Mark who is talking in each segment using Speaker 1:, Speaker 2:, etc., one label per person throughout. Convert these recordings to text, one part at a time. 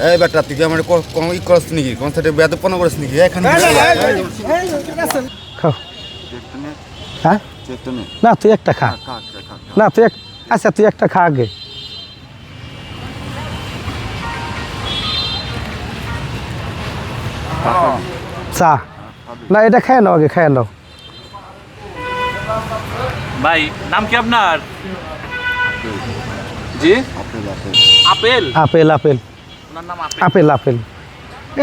Speaker 1: এই বেটা তুই আমার ক- কোনো ই করছ নাকি? কোন সাইডে বেদপনা করিস নাকি? এখানে
Speaker 2: খাও। হ্যাঁ? না তুই একটা খা। না তুই এক আচ্ছা তুই একটা খা আগে। চা। না এটা খায় নাও আগে খায় নাও।
Speaker 3: ভাই নাম কি আপনার? জি? আপেল?
Speaker 2: আপেল আপেল।
Speaker 3: আপনার নাম আপেল?
Speaker 2: আপেল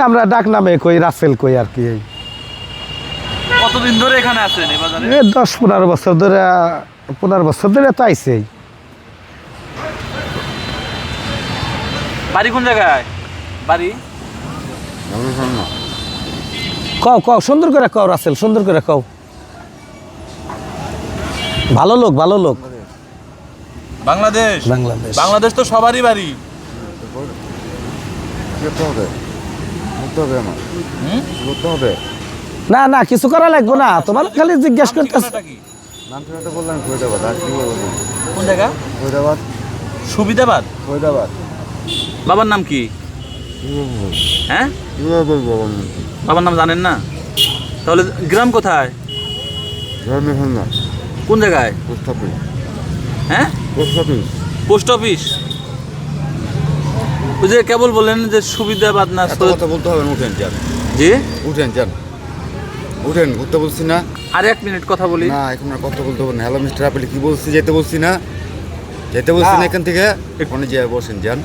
Speaker 2: আমরা ডাক নামে কই রাসেল কই আর কি এই।
Speaker 3: কতদিন ধরে এখানে আছেন এই বাজারে?
Speaker 2: এ দশ পনেরো বছর ধরে পনেরো বছর ধরে তো আইসেই
Speaker 3: বাড়ি কোন জায়গায়? বাড়ি?
Speaker 2: কও কও সুন্দর করে কও রাসেল সুন্দর করে কও। ভালো লোক ভালো লোক।
Speaker 3: বাংলাদেশ?
Speaker 2: বাংলাদেশ।
Speaker 3: বাংলাদেশ তো সবারই বাড়ি।
Speaker 1: করতে হবে করতে হবে আমার করতে হবে
Speaker 2: না না কিছু করা লাগবে না। তোমার খালি জিজ্ঞেস করতেছ
Speaker 3: ঠিকানাটা কি?
Speaker 1: নামটা তো বললাম ফরিদাবাদ আর কি বলব?
Speaker 3: কোন জায়গা?
Speaker 1: ফরিদাবাদ।
Speaker 3: সুবিধাবাদ?
Speaker 1: ফরিদাবাদ।
Speaker 3: বাবার নাম কি? হ্যাঁ? বাবার নাম জানেন না? তাহলে গ্রাম কোথায়? কোন জায়গায়?
Speaker 1: Post office.
Speaker 3: হ্যাঁ?
Speaker 1: Post office.
Speaker 3: Post office? ওই যে কেবল বললেন যে সুবিধাবাদ না
Speaker 1: এত কথা বলতে হবে না উঠেন যান।
Speaker 3: জি?
Speaker 1: উঠেন যান। উঠেন ঘুরতে বলছি না।
Speaker 3: আর এক মিনিট কথা বলি।
Speaker 1: না এখন আর কথা বলতে হবে না। হ্যালো মিস্টার আপেল কি বলছি যেতে বলছি না? যেতে বলছি না এখান থেকে? ওখানে যেয়ে বসেন যান।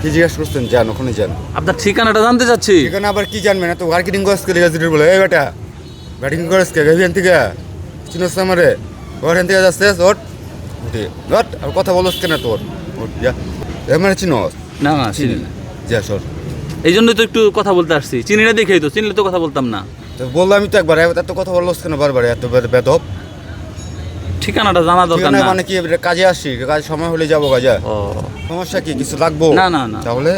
Speaker 1: কি জিজ্ঞাসা করছেন? যান ওখানে যান।
Speaker 3: আপনার ঠিকানাটা জানতে চাচ্ছি।
Speaker 1: এখানে আবার কি জানবেন? এত মার্কেটিং করস কে লেগে বলে? এই বেটা ব্যাটিং করস কে? এখান থেকে? চিনস আমারে? ওখান থেকে যাচ্ছে ওট ওট আর কথা বলস কেন তোর? ওট যা। এমন চিনস?
Speaker 3: না না চিনি না।
Speaker 1: যা সর।
Speaker 3: এই জন্যই তো একটু কথা বলতে আসছি। চিনি না দেখেই তো চিনলে তো কথা বলতাম না।
Speaker 1: তো বললাম তো একবার এত কথা বলস কেন বারবার এত বেদব?
Speaker 3: ঠিকানাটা জানা দরকার না।
Speaker 1: মানে কি কাজে আসছি কাজ সময় হলে যাব কাজে?
Speaker 3: ও।
Speaker 1: সমস্যা কি কিছু লাগবো?
Speaker 3: না, না, না।
Speaker 1: তাহলে?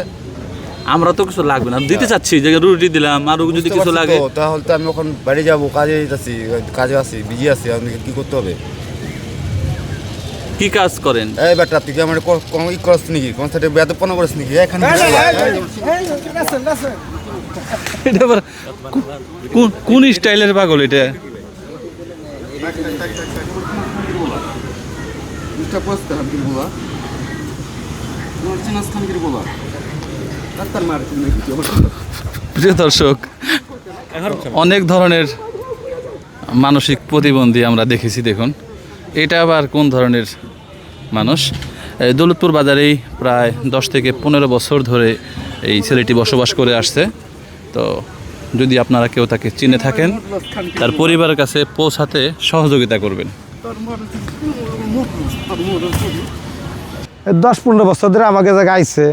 Speaker 3: আমরা তো কিছু লাগবে না। দিতে চাচ্ছি যে রুটি দিলাম আর যদি কিছু লাগে।
Speaker 1: তাহলে তো আমি এখন বাড়ি যাব কাজে যাচ্ছি কাজে আছি বিজি আছি আমি কি করতে হবে?
Speaker 3: কি কাজ করেন?
Speaker 1: এই বেটা তুই কি আমার ক- কোনো ই করস নাকি? কোন সাইডে বেদপনা করিস নাকি? এখানে
Speaker 3: এটা কোন- কোন স্টাইলের পাগল এটা? প্রিয় দর্শক অনেক ধরনের মানসিক প্রতিবন্ধী আমরা দেখেছি দেখুন। এটা আবার কোন ধরনের মানুষ? এই দৌলতপুর বাজারেই প্রায় দশ থেকে পনেরো বছর ধরে এই ছেলেটি বসবাস করে আসছে। তো যদি আপনারা কেউ তাকে চিনে থাকেন তার পরিবারের কাছে পৌঁছাতে সহযোগিতা করবেন।
Speaker 2: দশ পনেরো বছর ধরে আমাকে জায়গায় আইছে।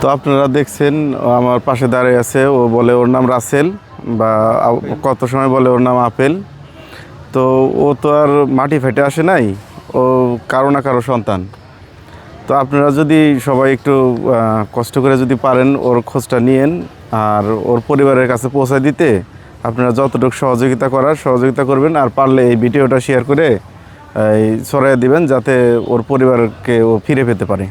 Speaker 4: তো আপনারা দেখছেন ও আমার পাশে দাঁড়িয়ে আছে। ও বলে ওর নাম রাসেল বা কত সময় বলে ওর নাম আপেল তো ও তো আর মাটি ফেটে আসে নাই, ও কারও না কারও সন্তান। তো আপনারা যদি সবাই একটু কষ্ট করে যদি পারেন ওর খোঁজটা নিয়েন, আর ওর পরিবারের কাছে পৌঁছে দিতে, আপনারা যতটুকু সহযোগিতা করার সহযোগিতা করবেন, আর পারলে এই ভিডিওটা শেয়ার করে ছড়াই দিবেন যাতে ওর পরিবারকে ও ফিরে পেতে পারে।